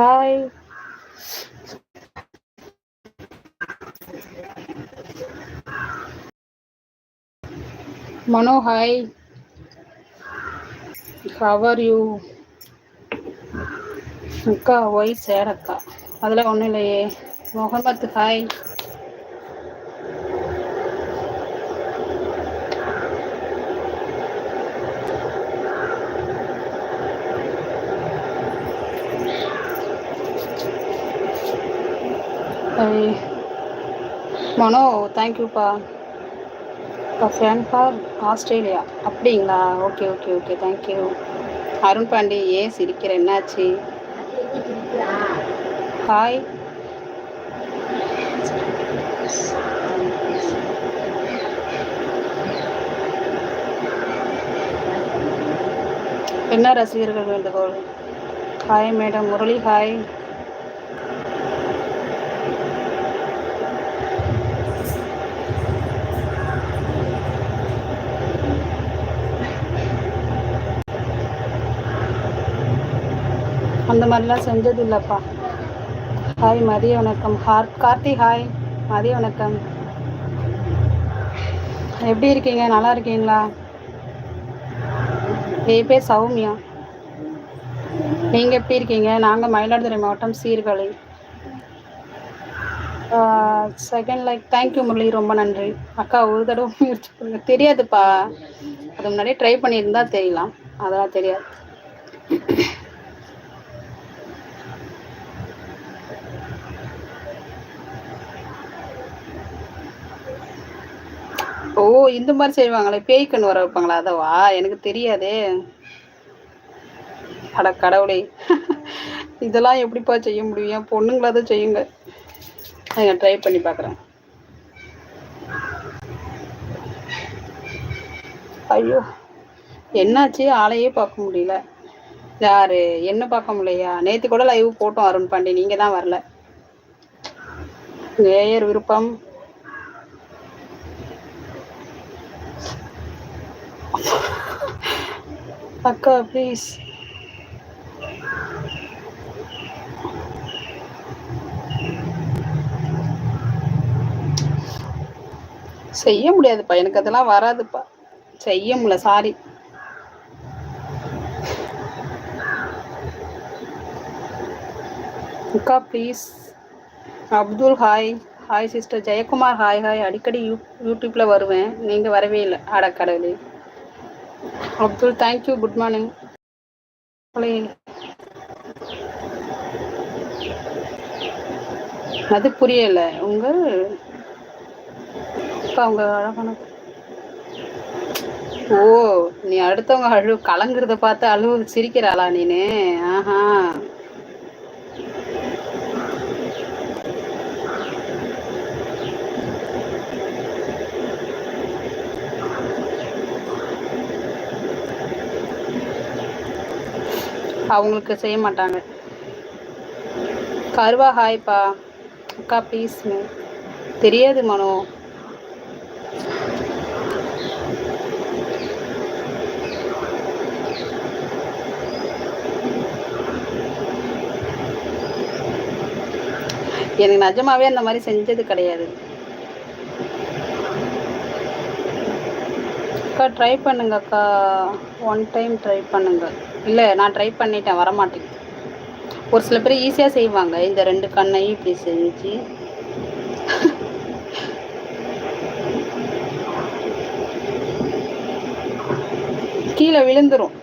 Hi Mano hi how are you அக்கா Y சேர் அக்கா. அதெல்லாம் ஒன்றும் இல்லையே. முகமது ஹாய் Um, மனோ தேங்க்யூப்பா ஃபேன் ஃபார் ஆஸ்திரேலியா. அப்படிங்களா? Okay okay okay thank you Arun Pandi ஏன் சிரிக்கிற என்னாச்சு? ஹாய் என்ன ரசிகர்கள் வேண்டுகோள்? ஹாய் மேடம் முரளி ஹாய் அந்த மாதிரிலாம் செஞ்சது இல்லைப்பா ஹாய் மதிய வணக்கம். ஹார் கார்த்தி ஹாய் மதிய வணக்கம். எப்படி இருக்கீங்க? நல்லா இருக்கீங்களா? என் பேர் சௌமியா. நீங்கள் எப்படி இருக்கீங்க? நாங்கள் மயிலாடுதுறை மாவட்டம் Sirkazhi. Second like thank you Murali. ரொம்ப நன்றி. அக்கா ஒரு தடவை முயற்சி பண்ணுங்க. தெரியாதுப்பா. அது முன்னாடியே ட்ரை பண்ணியிருந்தா தெரியலாம். அதெல்லாம் தெரியாது. ஓ இந்த மாதிரி செய்வாங்களே பேய் கண் வர வைப்பாங்களா? அதவா எனக்கு தெரியாதே. அட கடவுளே. இதெல்லாம் எப்படிப்பா செய்ய முடியும்? பொண்ணுங்களாவது செய்யுங்க. நான் ட்ரை பண்ணி பார்க்குறேன். ஐயோ என்னாச்சு? ஆளையே பார்க்க முடியல. யாரு? என்ன பார்க்க முடியலையா? நேற்று கூட லைவ் போட்டோம் அருண் பாண்டி. நீங்கள் தான் வரல. நேயர் விருப்பம். அக்கா ப்ளீஸ் செய்ய முடியாதுப்பா. எனக்கு அதெல்லாம் வராதுப்பா. செய்ய முடியல சாரி அக்கா please Abdul hi hi sister Jayakumar hi hi அடிக்கடி யூ யூடியூப்பில் வருவேன். நீங்கள் வரவே இல்லை. அடக்கடவுளே Abdul thank you good morning அது புரியல. உங்கள் அவங்க அழகான ஓ நீ அடுத்தவங்க அழு கலங்குறத பார்த்து அழுவு சிரிக்கிறாளா நீனு? ஆஹா. அவங்களுக்கு செய்ய மாட்டாங்க. கருவா ஹாய்ப்பா அக்கா ப்ளீஸ் தெரியாது மனோ. எனக்கு நிஜமாவே அந்த மாதிரி செஞ்சது கிடையாது. அக்கா ட்ரை பண்ணுங்க அக்கா. ஒன் டைம் ட்ரை பண்ணுங்க. இல்லை நான் ட்ரை பண்ணிட்டேன் வரமாட்டேங்குது. ஒரு சில பேர் ஈஸியாக செய்வாங்க. இந்த ரெண்டு கண்ணையும் இப்படி செஞ்சு. கீழே விழுந்துரும்.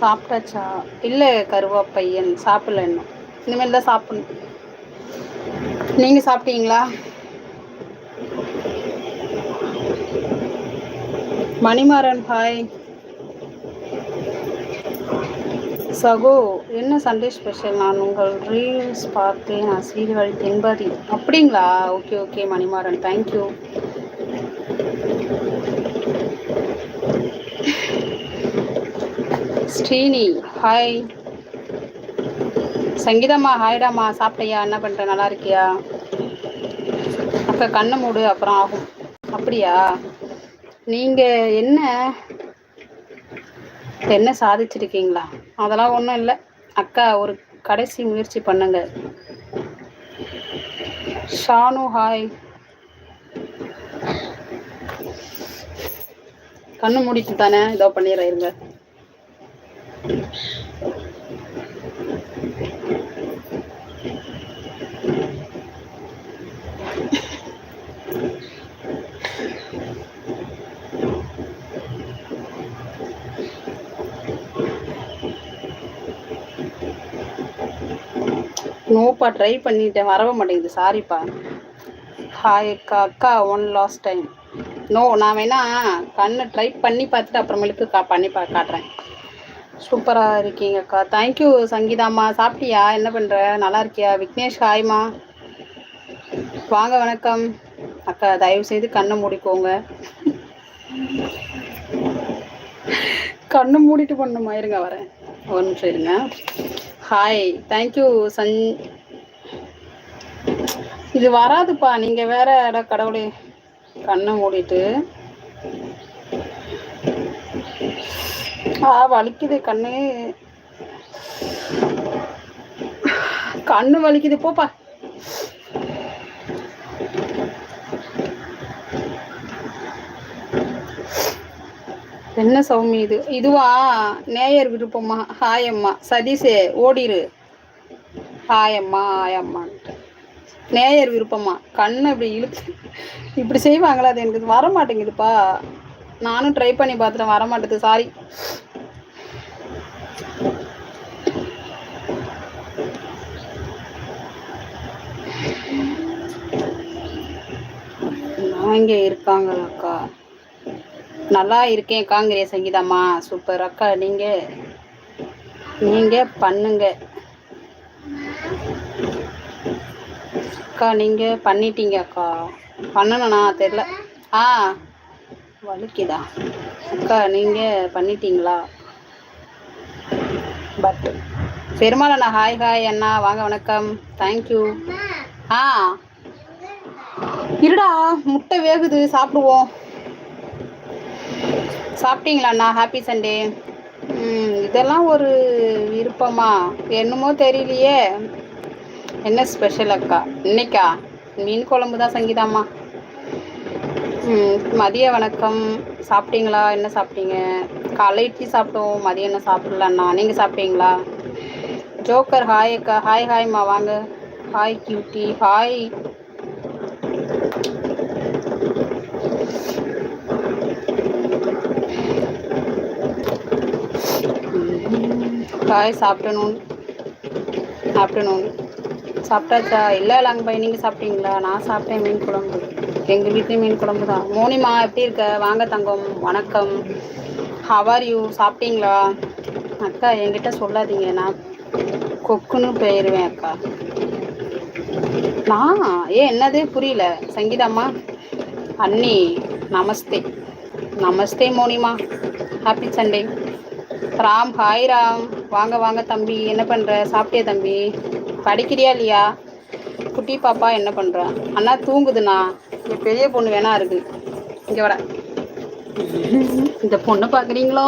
சாப்பிட்டாச்சா? இல்லை கருவாப்பையன் சாப்பிடல இன்னும். இனிமேல் தான் சாப்பிடணும். நீங்கள் சாப்பிட்டீங்களா? மணிமாறன் ஹாய் சகோ என்ன சண்டே ஸ்பெஷல்? நான் உங்கள் ரீல்ஸ் பார்த்தேன். நான் சீர்காழி தென்பதி. அப்படிங்களா? Okay okay Manimaran. Thank you Srini hi சங்கீதம்மா ஹாய்டாம்மா சாப்பிட்டியா? என்ன பண்ணுற நல்லா இருக்கியா? அக்கா கண்ணை மூடு அப்புறம் ஆகும். அப்படியா? நீங்கள் என்ன என்ன சாதிச்சிருக்கீங்களா? அதெல்லாம் ஒன்றும் இல்லை. அக்கா ஒரு கடைசி முயற்சி பண்ணுங்க. ஷானு ஹாய். கண்ணு மூடிட்டு தானே? இதோ பண்ணிடுறேன் இருங்க. நோப்பா ட்ரை பண்ணிட்டேன் வரவே மாட்டேங்குது சாரிப்பா ஹாய் அக்கா அக்கா ஒன் லாஸ்ட் டைம் நோ நான் வேணா கண்ணை ட்ரை பண்ணி பார்த்துட்டு அப்புறமேலுக்கு கா பண்ணி பா காட்டுறேன். சூப்பராக இருக்கீங்க அக்கா. தேங்க்யூ சங்கீதாம்மா சாப்பிட்டியா? என்ன பண்ணுற நல்லா இருக்கியா? விக்னேஷ் ஹாய்மா வாங்க வணக்கம். அக்கா தயவு செய்து கண்ணை மூடிக்கோங்க. கண்ணை மூடிட்டு பண்ணுமா இருங்க வரேன். ஒரு நிமிஷம் இருங்க ஹாய் தேங்க்யூ சன் இது வராதுப்பா. நீங்கள் வேற இடம் கடவுளே கண்ணை மூடிட்டு. ஆ வலிக்குது கண்ணு. கண்ணு வலிக்குது போப்பா. என்ன சௌமி இது? இதுவா? நேயர் விருப்பமா? ஹாய் அம்மா. சதீஷே ஓடிரு. ஹாய் அம்மா ஹாய் அம்மான்ட்டு. நேயர் விருப்பமா? கண்ணை இப்படி இழுத்து இப்படி செய்வாங்களா அது எனக்கு வர மாட்டேங்குதுப்பா நானும் ட்ரை பண்ணி பார்த்துட்டேன் வர மாட்டேது சாரி நான் இங்கே இருக்காங்களாக்கா? நல்லா இருக்கேன் காங்கிரே சங்கீதாம்மா. சூப்பர் அக்கா நீங்கள் நீங்கள் பண்ணுங்க. அக்கா நீங்கள் பண்ணிட்டீங்க அக்கா. பண்ணணும்ண்ணா தெரில ஆ வலிக்குதா? அக்கா நீங்கள் பண்ணிட்டீங்களா? பட் பெருமாள் அண்ணா ஹாய் ஹாய் அண்ணா. வாங்க வணக்கம். தேங்க்யூ ஆ. இருடா முட்டை வேகுது. சாப்பிடுவோம். சாப்பிட்டீங்களாண்ணா? ஹாப்பி சண்டே இதெல்லாம் ஒரு விருப்பமா? என்னமோ தெரியலையே. என்ன ஸ்பெஷல் அக்கா? இன்னைக்கா? மீன் குழம்பு தான் சங்கீதாம்மா. மதிய வணக்கம். சாப்பிட்டீங்களா? என்ன சாப்பிட்டீங்க? காலை இட்லி சாப்பிட்டோம் மதியம் என்ன சாப்பிடலண்ணா? நீங்கள் சாப்பிட்டீங்களா? ஜோக்கர் ஹாய் அக்கா. ஹாய் ஹாய்மா வாங்க. Hi cutie hi hi afternoon afternoon சாப்பிட்டாச்சா? இல்லை லாங் பை நீங்கள் சாப்பிட்டீங்களா? நான் சாப்பிட்டேன் மீன் குழம்பு. எங்கள் வீட்லேயும் மீன் குழம்பு தான். மோனிமா எப்படி இருக்க? வாங்க தங்கம். வணக்கம். ஹவர் யூ சாப்பிட்டீங்களா? அக்கா என்கிட்ட சொல்லாதீங்க. நான் கொக்குன்னு போயிடுவேன் அக்கா. நான்? ஏன் என்னது? புரியல. சங்கீதாம்மா. அண்ணி நமஸ்தே. நமஸ்தே மோனிமா. Happy Sunday Ram hi Ram. வாங்க வாங்க தம்பி என்ன பண்ணுற சாப்பிட்டியா தம்பி? படிக்கிறியா இல்லையா? குட்டி பாப்பா என்ன பண்ணுற அண்ணா தூங்குதுண்ணா. இங்கே பெரிய பொண்ணு வேணா இருக்கு. இங்கே வர இந்த பொண்ணு பார்க்குறீங்களோ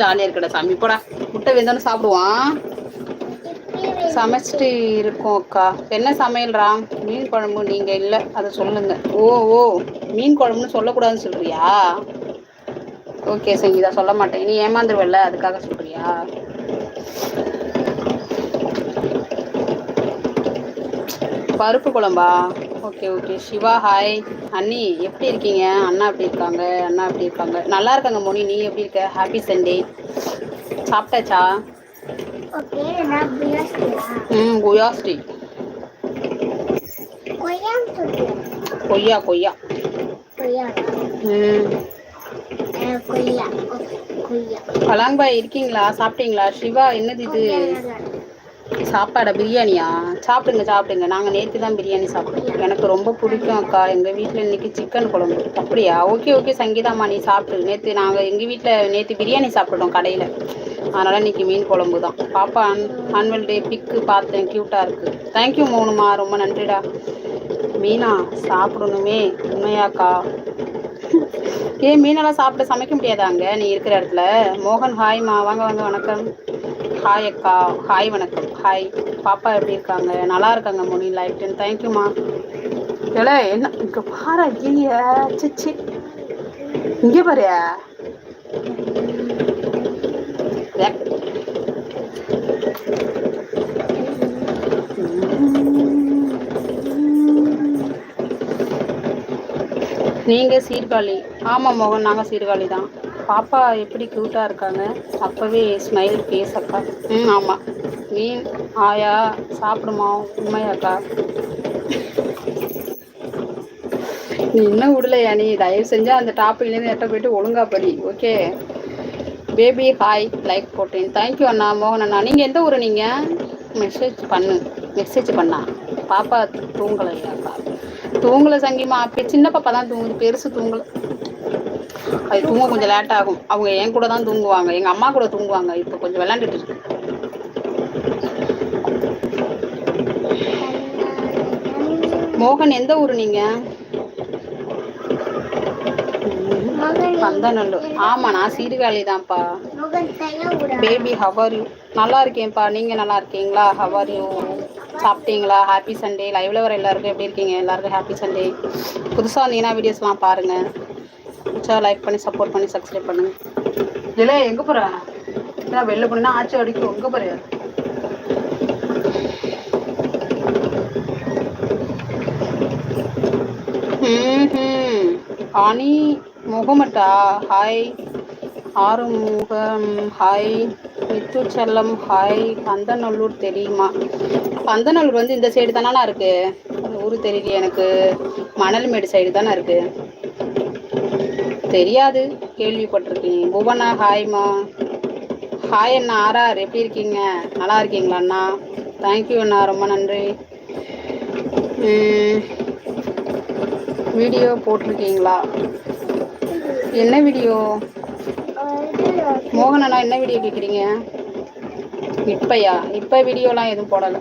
ஜாலியாக இருக்கடா சாமி. போடா. முட்டை வெந்தானே சாப்பிடுவான். சமைச்சிட்டு இருக்கோம் அக்கா. என்ன சமையல்ரா மீன் குழம்பு நீங்கள் இல்லை. அதை சொல்லுங்க. ஓ ஓ மீன் குழம்புன்னு சொல்லக்கூடாதுன்னு சொல்றியா? ஓகே சங்கீதா சொல்ல மாட்டேன். நீ ஏமாந்துருவல்ல அதுக்காக சொல்றியா? பருப்பு குழம்பா? Okay okay. சிவா ஹாய். அண்ணி எப்படி இருக்கீங்க? அண்ணா எப்படி இருக்காங்க? அண்ணா எப்படி இருக்காங்க? நல்லா இருக்காங்க மோனி. நீ எப்படி இருக்க? ஹாப்பி சண்டே சாப்பிட்டாச்சா? ம் குயாஸ்ரீ கொய்யா கொய்யா. ம் பலாங்பாய் இருக்கீங்களா? சாப்பிட்டீங்களா? சிவா என்னது இது? சாப்பாடா பிரியாணியா? சாப்பிடுங்க சாப்பிடுங்க. நாங்கள் நேற்று தான் பிரியாணி சாப்பிட்டோம். எனக்கு ரொம்ப பிடிக்கும் அக்கா. எங்கள் வீட்டில் இன்னைக்கு சிக்கன் குழம்பு. அப்படியா? ஓகே ஓகே சங்கீதாம்மா நீ சாப்பிட்டு நேற்று நாங்கள் எங்கள் வீட்டில் நேற்று பிரியாணி சாப்பிட்டோம் கடையில். அதனால் இன்றைக்கி மீன் குழம்பு தான். பாப்பா அன் ஆன்வல் டே பிக்கு பார்த்தேன். க்யூட்டாக இருக்குது தேங்க்யூ மோனுமா. ரொம்ப நன்றிடா. மீனா சாப்பிடணுமே. உண்மையாக்கா ஏன் மீனெல்லாம் சாப்பிட சமைக்க முடியாதாங்க நீ இருக்கிற இடத்துல. மோகன் ஹாய்மா வாங்க வாங்க. வணக்கம். ஹாய் அக்கா ஹாய் வணக்கம். ஹாய். பாப்பா எப்படி இருக்காங்க? நல்லா இருக்காங்க மொழி லைட்டுன்னு டென் தேங்க்யூம்மா இல்லை என்ன? இங்கே பாரு ஐய சிச்சி இங்கே பாரு. நீங்கள் சீர்காழி. ஆமாம் மோகன் நாங்கள் சீர்காழி தான் பாப்பா எப்படி க்யூட்டாக இருக்காங்க அப்போவே ஸ்மைல் ஃபேஸ் அக்கா. ம் ஆமாம் மீன் ஆயா சாப்பிடுமா உண்மையாக்கா? நீ இன்னும் விடலையா நீ? தயவு செஞ்சால் அந்த டாப்பிக்லேருந்து எட்ட போயிட்டு ஒழுங்கா படி ஓகே பேபி ஹாய் லைக் போட்டேன். தேங்க்யூ அண்ணா மோகன் அண்ணா. நீங்கள் எந்த ஊர் நீங்கள் மெசேஜ் பண்ணு. மெசேஜ் பண்ணா. பாப்பா தூங்கலையாக்கா. தூங்கலை சங்கிமா. அப்போ சின்ன பாப்பா தான் தூங்குது பெருசு தூங்கலை. அது தூங்க கொஞ்சம் லேட் ஆகும். அவங்க என் கூட தான் தூங்குவாங்க. எங்கள் அம்மா கூட தூங்குவாங்க. இப்போ கொஞ்சம் விளாண்டுட்டு இருக்கு. மோகன் எந்த ஊர் நீங்கள் பந்தநல்லூர். ஆமாம் நான் சீர்காழி தான்ப்பா. பேபி ஹவர் யூ நல்லா இருக்கேன்ப்பா. நீங்கள் நல்லா இருக்கீங்களா? ஹவர் யூ சாப்பிட்டீங்களா? ஹாப்பி சண்டே லைவ்ல வர எல்லாருக்கும் எப்படி இருக்கீங்க? எல்லாருக்கும் ஹாப்பி சண்டே புதுசாக வந்தீங்கன்னா வீடியோஸ்லாம் பாருங்கள் பிடிச்சா லைக் பண்ணி சப்போர்ட் பண்ணி சப்ஸ்கிரைப் பண்ணுங்க. இல்லை எங்கே போகிற இதான் வெளில போனா ஆச்சு அடிக்கும் எங்கே போகிற ம் ஆனி முகமட்டா ஹாய். ஆறுமுகம் ஹாய். மித்து செல்லம் ஹாய். பந்தநல்லூர் தெரியுமா? பந்தநல்லூர் வந்து இந்த சைடு தானே இருக்கு? ஊர் தெரியல எனக்கு. மணல்மேடு சைடு தானே இருக்கு. தெரியாது கேள்விப்பட்டிருக்கீங்க. புவனா ஹாய்மா. ஹாய் அண்ணா ஆர்ஆர் எப்படி இருக்கீங்க? நல்லா இருக்கீங்களா அண்ணா? தேங்க்யூ அண்ணா ரொம்ப நன்றி. வீடியோ போட்டிருக்கீங்களா? என்ன வீடியோ? மோகன் அண்ணா என்ன வீடியோ கேட்குறீங்க? இப்பையா? இப்போ வீடியோலாம் எதுவும் போடலை.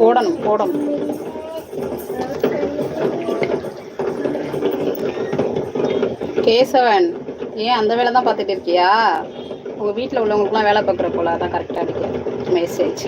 போடணும் போடணும். கேசவன் ஏன் அந்த வேலை தான் பார்த்துட்டு இருக்கியா? உங்கள் வீட்டில் உள்ளவங்களுக்குலாம் வேலை பார்க்குற போல அதான் கரெக்டாக இருக்கு. மெசேஜ்